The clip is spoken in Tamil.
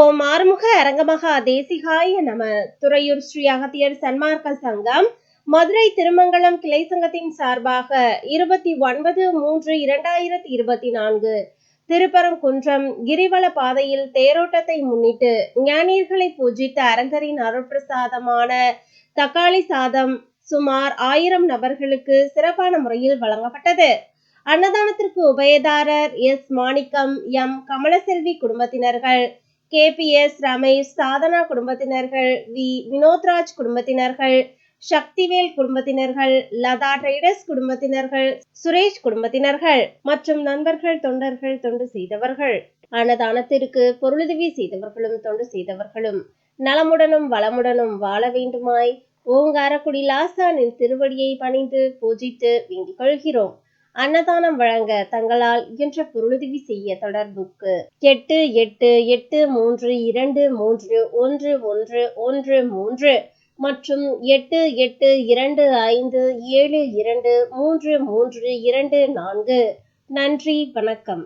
ஓம் ஆறுமுக அரங்கமகா தேசிகாய நம துறையூர் ஸ்ரீ அகத்தியர் சன்மார்க்க சங்கம். மதுரை திருமங்கலம் கிளை சங்கத்தின் சார்பாக இருபத்தி ஒன்பது மூன்று இரண்டாயிரத்தி இருபத்தி நான்கு திருப்பரங்குன்றம் கிரிவல பாதையில் தேரோட்டத்தை முன்னிட்டு ஞானியர்களை பூஜித்த அரங்கரின் அருட்பிரசாதமான தக்காளி சாதம் சுமார் ஆயிரம் நபர்களுக்கு சிறப்பான முறையில் வழங்கப்பட்டது. அன்னதானத்திற்கு உபயதாரர் எஸ் மாணிக்கம் எம் கமலசெல்வி குடும்பத்தினர்கள் K P S Ramesh Sadhana குடும்பத்தினர்கள் வி. வினோத்ராஜ் குடும்பத்தினர்கள் சக்திவேல் குடும்பத்தினர்கள் லதா ட்ரேடர்ஸ் குடும்பத்தினர்கள் சுரேஷ் குடும்பத்தினர்கள் மற்றும் நண்பர்கள் தொண்டர்கள் தொண்டு செய்தவர்கள். அன்னதானத்திற்கு பொருளுதவி செய்தவர்களும் தொண்டு செய்தவர்களும். நலமுடனும் வளமுடனும் வாழ வேண்டுமாய் ஓங்காரக்குடி லாசானின் திருவடியை பணிந்து பூஜித்து வேண்டிக் கொள்கிறோம். அன்னதானம் வழங்க தங்களால் இயன்ற பொருளுதவி செய்ய தொடர்புக்கு எட்டு எட்டு எட்டு மூன்று இரண்டு மூன்று ஒன்று ஒன்று ஒன்று மூன்று மற்றும் எட்டு எட்டு இரண்டு ஐந்து ஏழு இரண்டு மூன்று மூன்று இரண்டு நான்கு. நன்றி வணக்கம்.